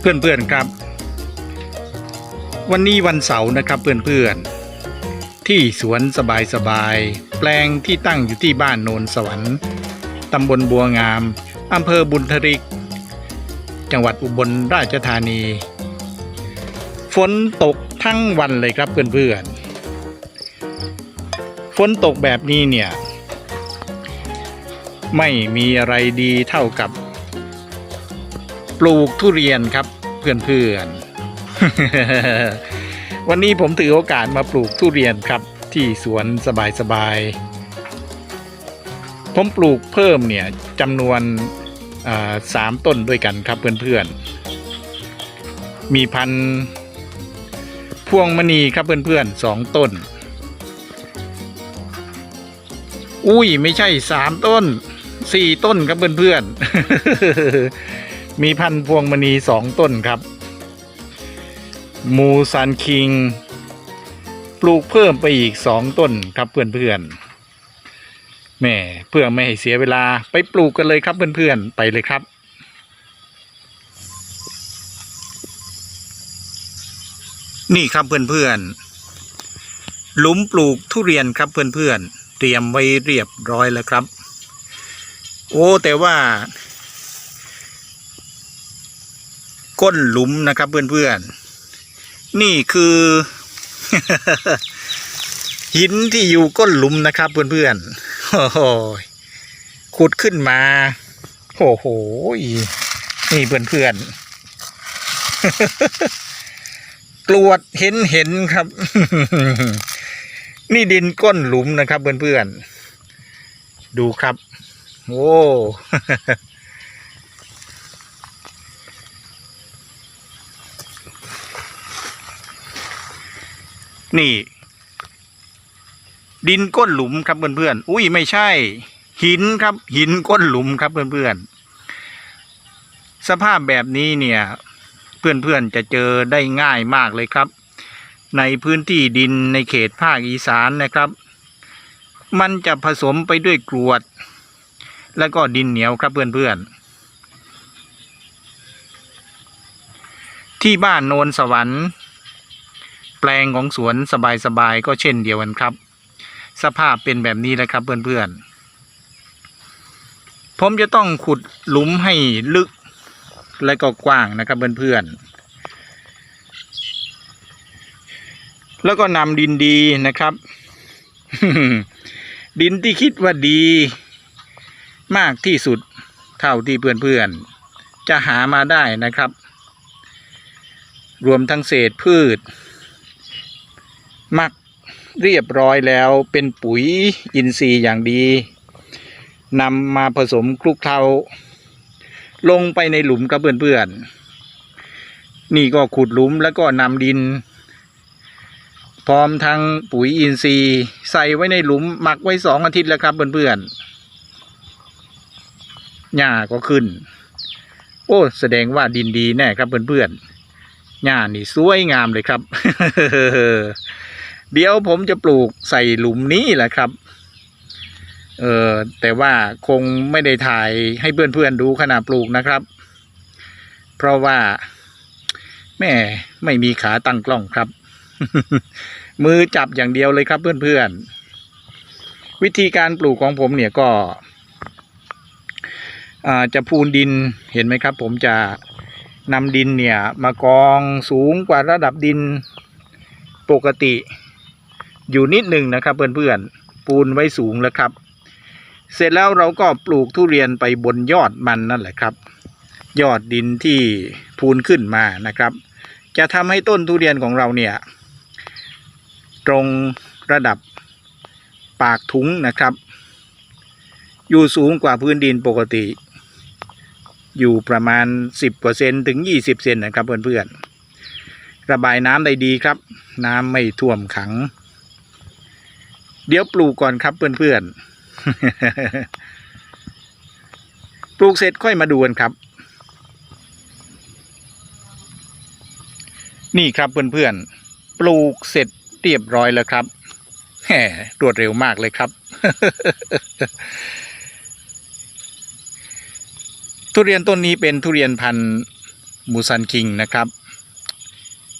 เพื่อนๆครับ วันนี้วันเสาร์นะครับเพื่อนๆ ที่สวนสบายๆ แปลงที่ตั้งอยู่ที่บ้านโนนสวรรค์ตำบลบัวงามอำเภอบุญทริก จังหวัดอุบลราชธานี ฝนตกทั้งวันเลยครับเพื่อนๆ ฝนตกแบบนี้เนี่ย ไม่มีอะไรดีเท่ากับ ปลูกทุเรียนครับเพื่อนๆวันนี้ผมถือโอกาสมาปลูกทุเรียนครับ ที่สวนสบายๆผมปลูกเพิ่มเนี่ยจำนวนสามต้นด้วยกันครับเพื่อนๆ มีพันธุ์พวงมณีครับเพื่อนๆสองต้น อุ้ยไม่ใช่สามต้นสี่ต้นครับเพื่อนๆ มีพันธุ์พวงมณีสองต้นครับมูซันคิง ปลูกเพิ่มไปอีกสองต้นครับเพื่อนๆแม่เพื่อไม่ให้เสียเวลาไปปลูกกันเลยครับเพื่อนๆไปเลยครับนี่ครับเพื่อนๆ หลุมปลูกทุเรียนครับเพื่อนๆ เตรียมไว้เรียบร้อยแล้วครับ โอ้แต่ว่า ก้นหลุมนะครับเพื่อนๆ นี่คือ หินที่อยู่ก้นหลุมนะครับเพื่อนๆโอ้โหขุดขึ้นมาโอ้โหนี่เพื่อนๆกลวดเห็นเห็นครับ นี่ดินก้นหลุมนะครับเพื่อนๆ ดูครับ โอ้ นี่ ดินก้นหลุมครับเพื่อนๆอุ้ยไม่ใช่ หินครับ หินก้นหลุมครับเพื่อนๆสภาพแบบนี้เนี่ย เพื่อนๆจะเจอได้ง่ายมากเลยครับ ในพื้นที่ดินในเขตภาคอีสานนะครับ มันจะผสมไปด้วยกรวด แล้วก็ดินเหนียวครับเพื่อนๆที่บ้านโนนสวรรค์ แปลงของสวนสบายๆก็เช่นเดียวกันครับ สภาพเป็นแบบนี้แหละครับเพื่อนๆ ผมจะต้องขุดหลุมให้ลึกและก็กว้างนะครับเพื่อนๆ แล้วก็นำดินดีนะครับ ดินที่คิดว่าดีมากที่สุดเท่าที่เพื่อนๆ จะหามาได้นะครับ รวมทั้งเศษพืช มักเรียบร้อยแล้วเป็นปุ๋ยอินทรีย์อย่างดีนำมาผสมคลุกเคล้าลงไปในหลุมครับเพื่อนๆนี่ก็ขุดหลุมแล้วก็นำดิน พร้อมทั้งปุ๋ยอินทรีย์ใส่ไว้ในหลุมหมักไว้สองอาทิตย์แล้วครับเพื่อนๆหญ้าก็ขึ้น โอ้แสดงว่าดินดีแน่ครับเพื่อนๆหญ้านี่สวยงามเลยครับ เดี๋ยวผมจะปลูกใส่หลุมนี้แหละครับเออแต่ว่าคงไม่ได้ถ่ายให้เพื่อนๆดูขณะปลูกนะครับ เพราะว่าแม่ไม่มีขาตั้งกล้องครับ มือจับอย่างเดียวเลยครับเพื่อนๆ วิธีการปลูกของผมเนี่ยก็จะพูนดินเห็นไหมครับ ผมจะนำดินเนี่ยมากองสูงกว่าระดับดินปกติ อยู่นิดหนึ่งนะครับเพื่อนๆปูนไว้สูงแล้วครับ เสร็จแล้วเราก็ปลูกทุเรียนไปบนยอดมันนั่นแหละครับ ยอดดินที่พูนขึ้นมานะครับ จะทำให้ต้นทุเรียนของเราเนี่ย ตรงระดับปากถุงนะครับ อยู่สูงกว่าพื้นดินปกติ อยู่ประมาณ 10%ถึง 20 เซนนะครับเพื่อนๆระบายน้ำได้ดีครับ น้ำไม่ท่วมขัง เดี๋ยวปลูกก่อนครับเพื่อนๆ ปลูกเสร็จค่อยมาดูกันครับ นี่ครับเพื่อนๆ ปลูกเสร็จเรียบร้อยแล้วครับแหมรวดเร็วมากเลยครับ ทุเรียนต้นนี้เป็นทุเรียนพันธุ์มูซันคิงนะครับ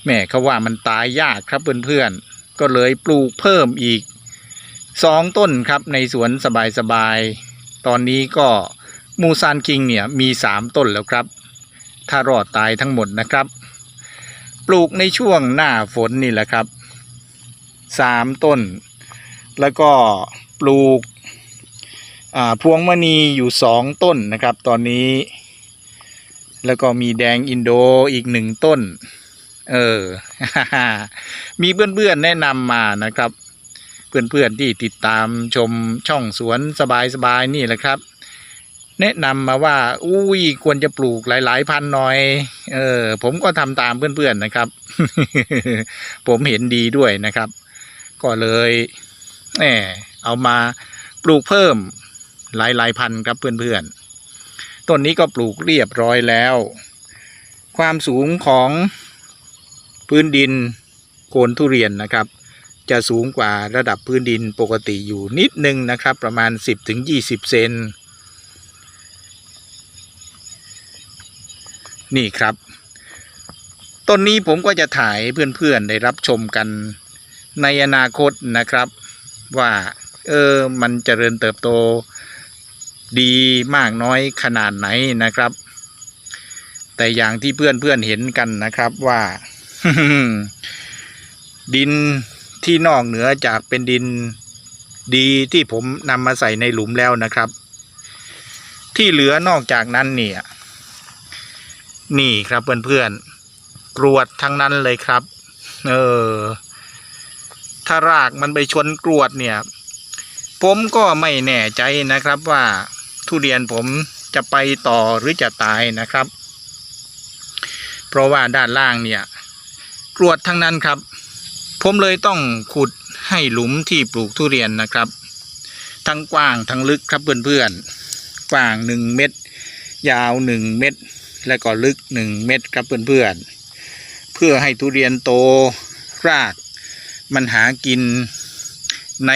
แม่เขาว่ามันตายยากครับเพื่อนๆ ก็เลยปลูกเพิ่มอีก สองต้นครับในสวนสบายๆ ตอนนี้ก็มูซันคิงเนี่ยมีสามต้นแล้วครับ ถ้ารอดตายทั้งหมดนะครับ ปลูกในช่วงหน้าฝนนี่แหละครับสามต้น แล้วก็ปลูกพวงมณีอยู่สองต้นนะครับ ตอนนี้ แล้วก็มีแดงอินโดอีกหนึ่งต้น เออ มีเพื่อนๆแนะนำมานะครับ เพื่อนๆที่ติดตามชมช่องสวนสบายๆนี่แหละครับ แนะนำมาว่าอุ้ยควรจะปลูกหลายๆ พันหน่อย เออ ผมก็ทำตามเพื่อนๆนะครับ ผมเห็นดีด้วยนะครับ ก็เลยแหมเอามาปลูกเพิ่มหลายๆพันครับเพื่อนๆต้นนี้ก็ปลูกเรียบร้อยแล้ว ความสูงของพื้นดินโคนทุเรียนนะครับ จะสูงกว่าระดับพื้นดินปกติอยู่นิดนึงนะครับ ประมาณ 10-20 เซนนี่ครับ ต้นนี้ผมก็จะถ่ายเพื่อนๆได้รับชมกันในอนาคตนะครับว่าเออมันเจริญเติบโตดีมากน้อยขนาดไหนนะครับ แต่อย่างที่เพื่อนๆเห็นกันนะครับว่า ดิน ที่นอกเหนือจากเป็นดินดีที่ผมนำมาใส่ในหลุมแล้วนะครับ ที่เหลือนอกจากนั้นเนี่ย นี่ครับเพื่อนๆกรวดทั้งนั้นเลยครับ เออถ้ารากมันไปชนกรวดเนี่ย ผมก็ไม่แน่ใจนะครับว่าทุเรียนผมจะไปต่อหรือจะตายนะครับ เพราะว่าด้านล่างเนี่ย กรวดทั้งนั้นครับ ผมเลยต้องขุดให้หลุมที่ปลูกทุเรียนนะครับ ทั้งกว้างทั้งลึกครับเพื่อนๆ กว้างหนึ่งเมตร ยาวหนึ่งเมตร และก็ลึกหนึ่งเมตรครับเพื่อนๆ เพื่อให้ทุเรียนโตราก มันหากินใน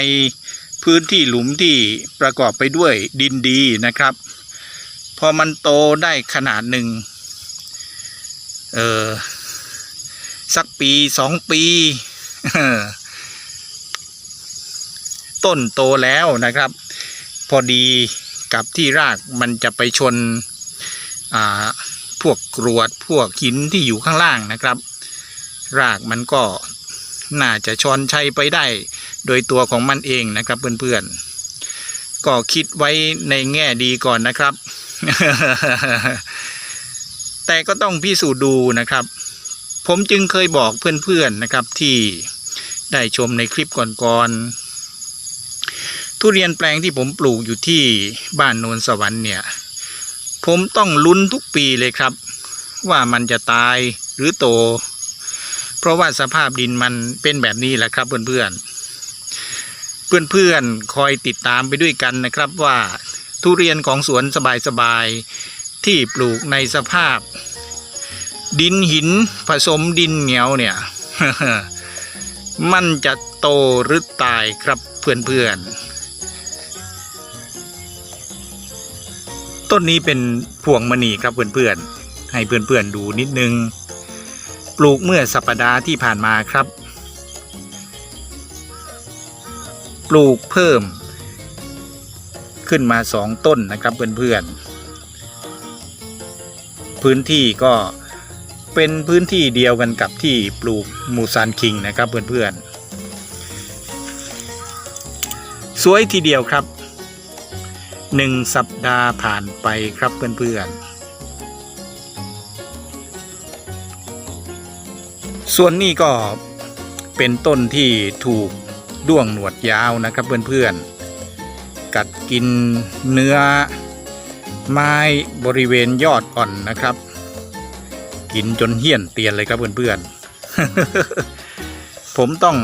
พื้นที่หลุมที่ประกอบไปด้วยดินดีนะครับ พอมันโตได้ขนาดหนึ่งเออสักปีสองปี ต้นโตแล้วนะครับ พอดีกับที่รากมันจะไปชนพวกกรวดพวกหินที่อยู่ข้างล่างนะครับ รากมันก็น่าจะชอนชัยไปได้ โดยตัวของมันเองนะครับเพื่อนๆ ก็คิดไว้ในแง่ดีก่อนนะครับ แต่ก็ต้องพิสูจน์ดูนะครับ ผมจึงเคยบอกเพื่อนๆนะครับที่ ได้ชมในคลิปก่อนๆทุเรียนแปลงที่ผมปลูกอยู่ที่บ้านโนนสวรรค์เนี่ย ผมต้องลุ้นทุกปีเลยครับ ว่ามันจะตายหรือโต เพราะว่าสภาพดินมันเป็นแบบนี้แหละครับเพื่อนๆ เพื่อนๆคอยติดตามไปด้วยกันนะครับว่าทุเรียนของสวนสบายๆที่ปลูกในสภาพ ดินหินผสมดินเหนียวเนี่ย มันจะโตหรือตายครับเพื่อนๆ ต้นนี้เป็นพวงมณีครับเพื่อนๆ ให้เพื่อนๆดูนิดนึง ปลูกเมื่อสัปดาห์ที่ผ่านมาครับ ปลูกเพิ่ม ขึ้นมาสองต้นนะครับเพื่อนๆ พื้นที่ก็ เป็นพื้นที่เดียวกันกับที่ปลูกมูซานคิงนะครับเพื่อนๆ สวยทีเดียวครับหนึ่งสัปดาห์ผ่านไปครับเพื่อนๆ ส่วนนี้ก็เป็นต้นที่ถูกด้วงหนวดยาวนะครับเพื่อนๆ กัดกินเนื้อไม้บริเวณยอดอ่อนนะครับ กินจนเหี้ยนเตียนเลยครับเพื่อนๆ ผมต้อง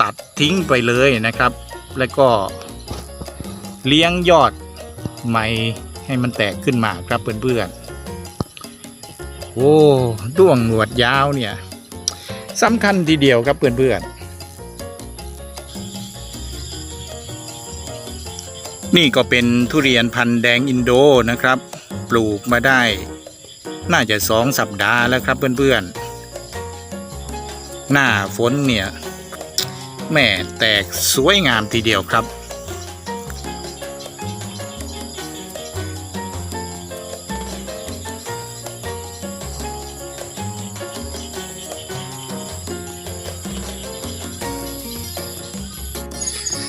ตัดทิ้งไปเลยนะครับ แล้วก็เลี้ยงยอดใหม่ให้มันแตกขึ้นมาครับเพื่อนๆ โอ้ด้วงหนวดยาวเนี่ยสำคัญทีเดียวครับเพื่อนๆ นี่ก็เป็นทุเรียนพันธุ์แดงอินโดนะครับ ปลูกมาได้ น่าจะสองสัปดาห์แล้วครับเพื่อนๆ หน้าฝนเนี่ยแม่แตกสวยงามทีเดียวครับ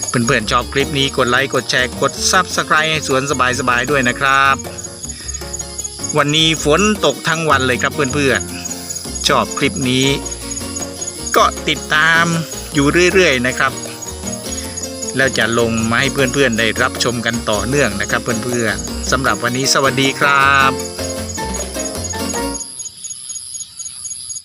เพื่อนๆชอบคลิปนี้กดไลค์ กดแชร์ กด Subscribe ให้สวนสบายๆด้วยนะครับ วันนี้ฝนตกทั้งวันเลยครับเพื่อนๆ ชอบคลิปนี้ ก็ติดตามอยู่เรื่อยๆนะครับ แล้วจะลงมาให้เพื่อนๆได้รับชมกันต่อเนื่องนะครับเพื่อนๆสำหรับวันนี้สวัสดีครับ